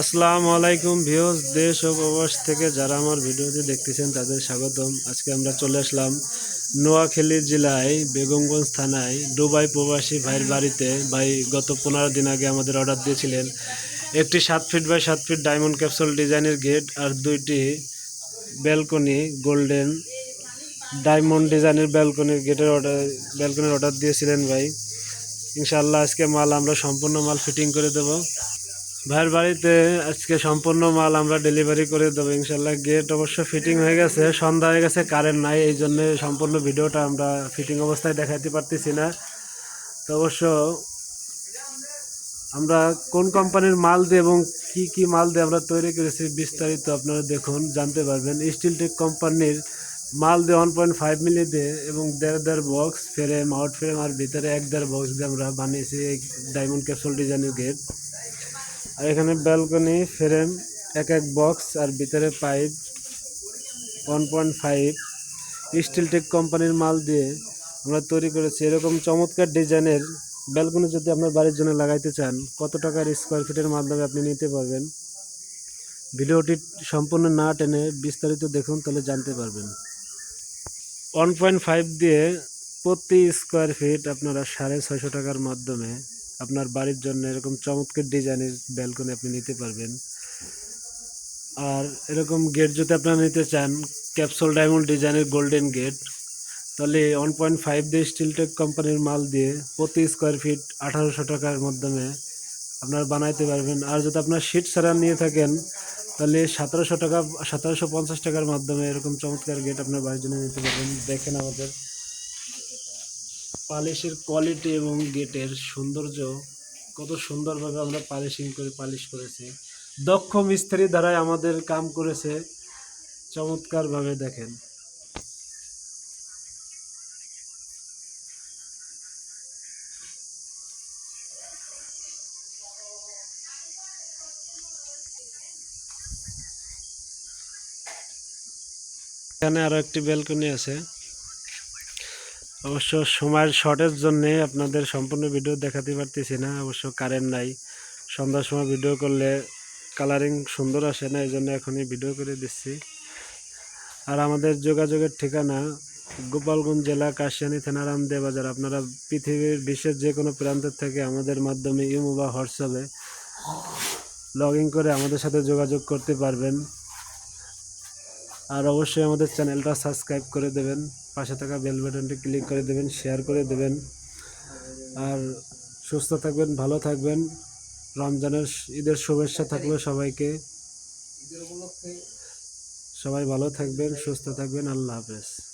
আসসালামু আলাইকুম ভিউজ দেশ ও প্রবাস থেকে যারা আমার ভিডিওটি দেখতেছেন, তাদের স্বাগতম। আজকে আমরা চলে আসলাম নোয়াখালী জেলায় বেগমগঞ্জ থানায়। দুবাই প্রবাসী ভাইয়ের বাড়িতে। ভাই গত পনেরো দিন আগে আমাদের অর্ডার দিয়েছিলেন। একটি সাত ফিট বাই সাত ফিট ডায়মন্ড ক্যাপসুল ডিজাইনের গেট আর দুইটি ব্যালকনি গোল্ডেন ডায়মন্ড ডিজাইনের ব্যালকনির গেটের অর্ডার, ব্যালকনির অর্ডার দিয়েছিলেন ভাই। ইনশাআল্লাহ আজকে মাল আমরা সম্পূর্ণ মাল ফিটিং করে দেবো। ভাইয়ের বাড়িতে আজকে সম্পূর্ণ মাল আমরা ডেলিভারি করে দেবো, ইনশাল্লাহ। গেট অবশ্য ফিটিং হয়ে গেছে, সন্ধ্যা হয়ে গেছে কারেন্ট নাই, এই জন্য সম্পূর্ণ ভিডিওটা আমরা ফিটিং অবস্থায় দেখাতে পারতেছি না। তো অবশ্য আমরা কোন কোম্পানির মাল দিয়ে এবং কি কি মাল দিয়ে আমরা তৈরি করেছি বিস্তারিত আপনারা দেখুন, জানতে পারবেন। স্টিল টেক কোম্পানির মাল দিয়ে ওয়ান পয়েন্ট ফাইভ মিলি দিয়ে এবং দেড় দেড় বক্স ফ্রেম আউট ফ্রেম আর ভিতরে এক দেড় বক্স দিয়ে আমরা বানিয়েছি এই ডায়মন্ড ক্যাপসুল ডিজাইনের গেট আর এখানে ব্যালকনি ফ্রেম এক এক বক্স আর ভিতরে pipe one point five Steel Tech কোম্পানির মাল দিয়ে আমরা তৈরি করেছি। এরকম চমৎকার ডিজাইনের ব্যালকনি যদি আপনার বাড়ির জন্য লাগাইতে চান, কত টাকার স্কোয়ার ফিটের মাধ্যমে আপনি নিতে পারবেন? ভিডিওটি সম্পূর্ণ না টেনে বিস্তারিত দেখুন, তাহলে জানতে পারবেন। ওয়ান পয়েন্ট ফাইভ দিয়ে প্রতি স্কোয়ার ফিট আপনারা সাড়ে ছয়শো টাকার মাধ্যমে আপনার বাড়ির জন্য এরকম চমৎকার ডিজাইনের ব্যালকনি আপনি নিতে পারবেন। আর এরকম গেট যদি আপনারা নিতে চান ক্যাপসুল ডায়মন্ড ডিজাইনের গোল্ডেন গেট তাহলে ওয়ান পয়েন্ট ফাইভ দিয়ে স্টিলটেক কোম্পানির মাল দিয়ে প্রতি স্কোয়ার ফিট আঠারোশো টাকার মাধ্যমে আপনার বানাইতে পারবেন। আর যদি আপনার শিট ছাড়া নিয়ে থাকেন, তাহলে সতেরোশো টাকা, সতেরোশো পঞ্চাশ টাকার মাধ্যমে এরকম চমৎকার গেট আপনার বাড়ির জন্য নিতে পারবেন। দেখেন আমাদের পালিশের কোয়ালিটি এবং গেটের সৌন্দর্য কত সুন্দরভাবে আমরা পালিশিং করে পালিশ করেছি। দক্ষ মিস্ত্রি দ্বারাই আমাদের কাম করেছে। চমৎকারভাবে দেখেন। এখানে আরও একটি ব্যালকনি আছে। অবশ্য সময়ের শর্টের জন্য আপনাদের সম্পূর্ণ ভিডিও দেখাতে পারতেছি না, অবশ্য কারেন্ট নাই। সন্ধ্যার সময় ভিডিও করলে কালারিং সুন্দর আসে না এই জন্য এখনই ভিডিও করে দিচ্ছি। আর আমাদের যোগাযোগের ঠিকানা গোপালগঞ্জ জেলা কাশিয়ানি থানা রামদে বাজার আপনারা পৃথিবীর বিশ্বের যে কোনো প্রান্তের থেকে আমাদের মাধ্যমে ইমো বা হোয়াটসঅ্যাপে লগ করে আমাদের সাথে যোগাযোগ করতে পারবেন। আর অবশ্যই আমাদের চ্যানেলটা সাবস্ক্রাইব করে দেবেন। পাশে থাকা বেল বাটনটি ক্লিক করে দেবেন শেয়ার করে দেবেন। আর সুস্থ থাকবেন, ভালো থাকবেন। রমজানের ঈদের শুভেচ্ছা থাকল সবাইকে। সবাই ভালো থাকবেন, সুস্থ থাকবেন। আল্লাহ হাফেজ।